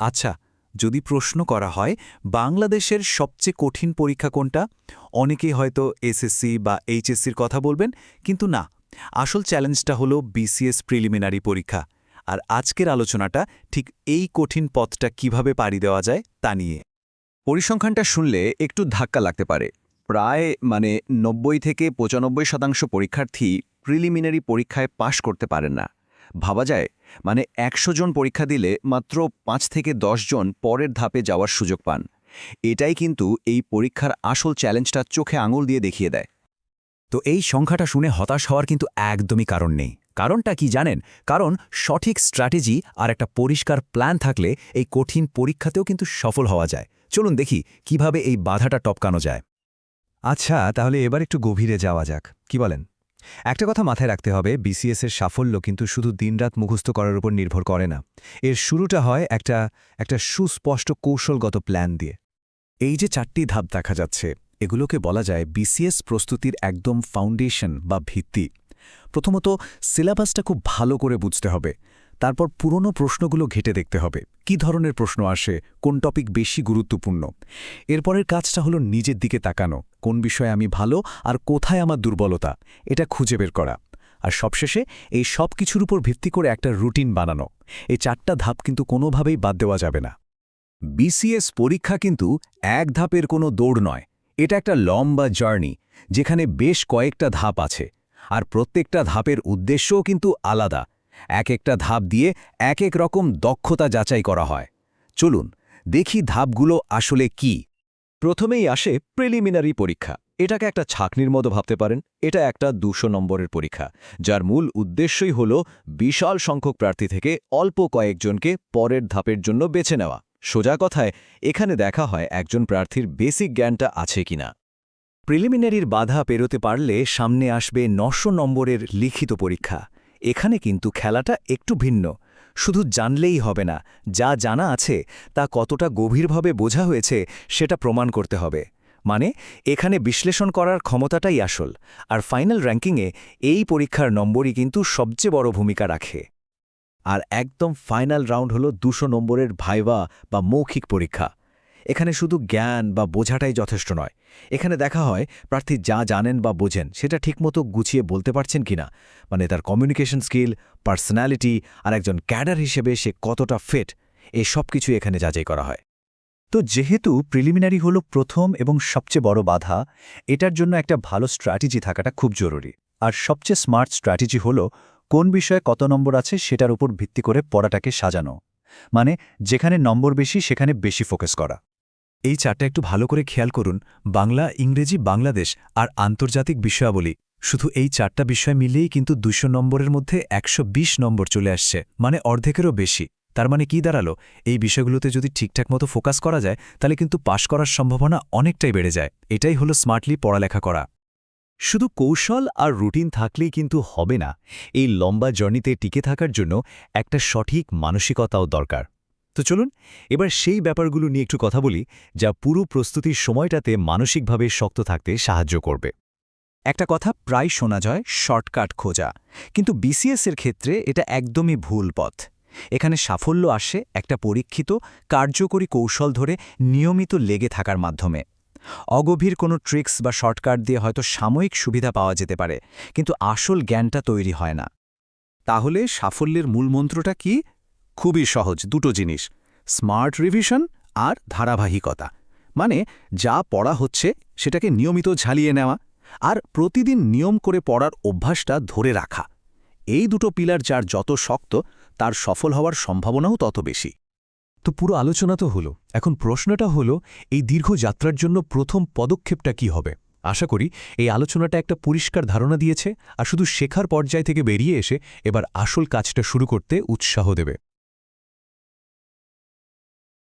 আচ্ছা যদি প্রশ্ন করা হয়, বাংলাদেশের সবচেয়ে কঠিন পরীক্ষা কোনটা? অনেকেই হয়তো এসএসসি বা এইচএসসির কথা বলবেন, কিন্তু না। আসল চ্যালেঞ্জটা হলো বিসিএস প্রিলিমিনারি পরীক্ষা। আর আজকের আলোচনাটা ঠিক এই কঠিন পথটা কীভাবে পাড়ি দেওয়া যায় তা নিয়ে। পরিসংখ্যানটা শুনলে একটু ধাক্কা লাগতে পারে। প্রায় মানে নব্বই থেকে পঁচানব্বই শতাংশ পরীক্ষার্থী প্রিলিমিনারি পরীক্ষায় পাশ করতে পারেন না। ভাবা যায় মানে একশো জন পরীক্ষা দিলে মাত্র পাঁচ থেকে দশ জন পরের ধাপে যাওয়ার সুযোগ পান। এটাই কিন্তু এই পরীক্ষার আসল চ্যালেঞ্জটা চোখে আঙুল দিয়ে দেখিয়ে দেয়। তো এই সংখ্যাটা শুনে হতাশ হওয়ার কিন্তু একদমই কারণ নেই। কারণটা কি জানেন? কারণ সঠিক স্ট্র্যাটেজি আর একটা পরিষ্কার প্ল্যান থাকলে এই কঠিন পরীক্ষাতেও কিন্তু সফল হওয়া যায়। চলুন দেখি কীভাবে এই বাধাটা টপকানো যায়। আচ্ছা তাহলে এবার একটু গভীরে যাওয়া যাক। কি বলেন? একটা কথা মাথায় রাখতে হবে বিসিএস এর সাফল্য কিন্তু শুধু দিনরাত মুখস্থ করার উপর নির্ভর করে না। এর শুরুটা হয় একটা একটা সুস্পষ্ট কৌশলগত প্ল্যান দিয়ে। এই যে চারটি ধাপ দেখা যাচ্ছে, এগুলোকে বলা যায় বিসিএস প্রস্তুতির একদম ফাউন্ডেশন বা ভিত্তি। প্রথমত সিলেবাসটা খুব ভালো করে বুঝতে হবে। তারপর পুরনো প্রশ্নগুলো ঘেটে দেখতে হবে। কি ধরনের প্রশ্ন আসে? কোন টপিক বেশি গুরুত্বপূর্ণ? এরপরের কাজটা হলো নিজের দিকে তাকানো। কোন বিষয়ে আমি ভালো আর কোথায় আমার দুর্বলতা, এটা খুঁজে বের করা। আর সবশেষে এই সব কিছুর উপর ভিত্তি করে একটা রুটিন বানানো। এই চারটা ধাপ কিন্তু কোনোভাবেই বাদ দেওয়া যাবে না। বিসিএস পরীক্ষা কিন্তু এক ধাপের কোনো দৌড় নয়, এটা একটা লম্বা জার্নি, যেখানে বেশ কয়েকটা ধাপ আছে। আর প্রত্যেকটা ধাপের উদ্দেশ্যও কিন্তু আলাদা, এক একটা ধাপ দিয়ে এক এক রকম দক্ষতা যাচাই করা হয়। চলুন, দেখি ধাপগুলো আসলে কি। প্রথমেই আসে প্রিলিমিনারি পরীক্ষা। এটাকে একটা ছাকনির মতো ভাবতে পারেন। এটা একটা দুশো নম্বরের পরীক্ষা, যার মূল উদ্দেশ্যই হল বিশাল সংখ্যক প্রার্থী থেকে অল্প কয়েকজনকে পরের ধাপের জন্য বেছে নেওয়া। সোজা কথায়, এখানে দেখা হয় একজন প্রার্থীর বেসিক জ্ঞানটা আছে কিনা। প্রিলিমিনারির বাধা পেরোতে পারলে সামনে আসবে নশো নম্বরের লিখিত পরীক্ষা। এখানে কিন্তু খেলাটা একটু ভিন্ন। শুধু জানলেই হবে না, যা জানা আছে তা কতটা গভীরভাবে বোঝা হয়েছে সেটা প্রমাণ করতে হবে। মানে এখানে বিশ্লেষণ করার ক্ষমতাটাই আসল, আর ফাইনাল র্যাঙ্কিংয়ে এই পরীক্ষার নম্বরই কিন্তু সবচেয়ে বড় ভূমিকা রাখে। আর একদম ফাইনাল রাউন্ড হলো দুশো নম্বরের ভাইভা বা মৌখিক পরীক্ষা। এখানে শুধু জ্ঞান বা বোঝাটাই যথেষ্ট নয়। এখানে দেখা হয়, প্রার্থী যা জানেন বা বোঝেন, সেটা ঠিকমতো গুছিয়ে বলতে পারছেন কিনা। মানে তার কমিউনিকেশন স্কিল পার্সোনালিটি আর একজন ক্যাডার হিসেবে সে কতটা ফিট এই সব কিছু এখানে যাচাই করা হয়। তো যেহেতু প্রিলিমিনারি হল প্রথম এবং সবচেয়ে বড় বাধা, এটার জন্য একটা ভালো স্ট্র্যাটেজি থাকাটা খুব জরুরি। আর সবচেয়ে স্মার্ট স্ট্র্যাটেজি হল কোন বিষয়ে কত নম্বর আছে সেটার উপর ভিত্তি করে পড়াটাকে সাজানো। মানে যেখানে নম্বর বেশি সেখানে বেশি ফোকাস করা। এই চারটা একটু ভালো করে খেয়াল করুন, বাংলা, ইংরেজি, বাংলাদেশ আর আন্তর্জাতিক বিষয়াবলী। শুধু এই চারটা বিষয় মিলিয়েই কিন্তু দুশো নম্বরের মধ্যে একশো বিশ নম্বর চলে আসছে মানে অর্ধেকেরও বেশি। তার মানে কি দাঁড়াল? এই বিষয়গুলোতে যদি ঠিকঠাক মতো ফোকাস করা যায়, তাহলে কিন্তু পাশ করার সম্ভাবনা অনেকটাই বেড়ে যায়। এটাই হলো স্মার্টলি পড়ালেখা করা। শুধু কৌশল আর রুটিন থাকলেই কিন্তু হবে না। এই লম্বা জার্নিতে টিকে থাকার জন্য একটা সঠিক মানসিকতাও দরকার। তো চলুন, এবার সেই ব্যাপারগুলো নিয়ে একটু কথা বলি, যা পুরো প্রস্তুতির সময়টাতে মানসিকভাবে শক্ত থাকতে সাহায্য করবে। একটা কথা প্রায় শোনা যায়, শর্টকাট খোঁজা। কিন্তু বিসিএসের ক্ষেত্রে এটা একদমই ভুল পথ। এখানে সাফল্য আসে একটা পরীক্ষিত, কার্যকরী কৌশল ধরে নিয়মিত লেগে থাকার মাধ্যমে। অগভীর কোনো ট্রিক্স বা শর্টকাট দিয়ে হয়তো সাময়িক সুবিধা পাওয়া যেতে পারে, কিন্তু আসল জ্ঞানটা তৈরি হয় না। তাহলে সাফল্যের মূল মন্ত্রটা কি? খুবই সহজ দুটো জিনিস, স্মার্ট রিভিশন আর ধারাবাহিকতা। মানে যা পড়া হচ্ছে সেটাকে নিয়মিত ঝালিয়ে নেওয়া আর প্রতিদিন নিয়ম করে পড়ার অভ্যাসটা ধরে রাখা। এই দুটো পিলার যার যত শক্ত, তার সফল হওয়ার সম্ভাবনাও তত বেশি। তো পুরো আলোচনা তো হলো, এখন প্রশ্নটা হলো, এই দীর্ঘ যাত্রার জন্য প্রথম পদক্ষেপটা কি হবে? আশা করি এই আলোচনাটা একটা পরিষ্কার ধারণা দিয়েছে আর শুধু শেখার পর্যায় থেকে বেরিয়ে এসে এবার আসল কাজটা শুরু করতে উৎসাহ দেবে।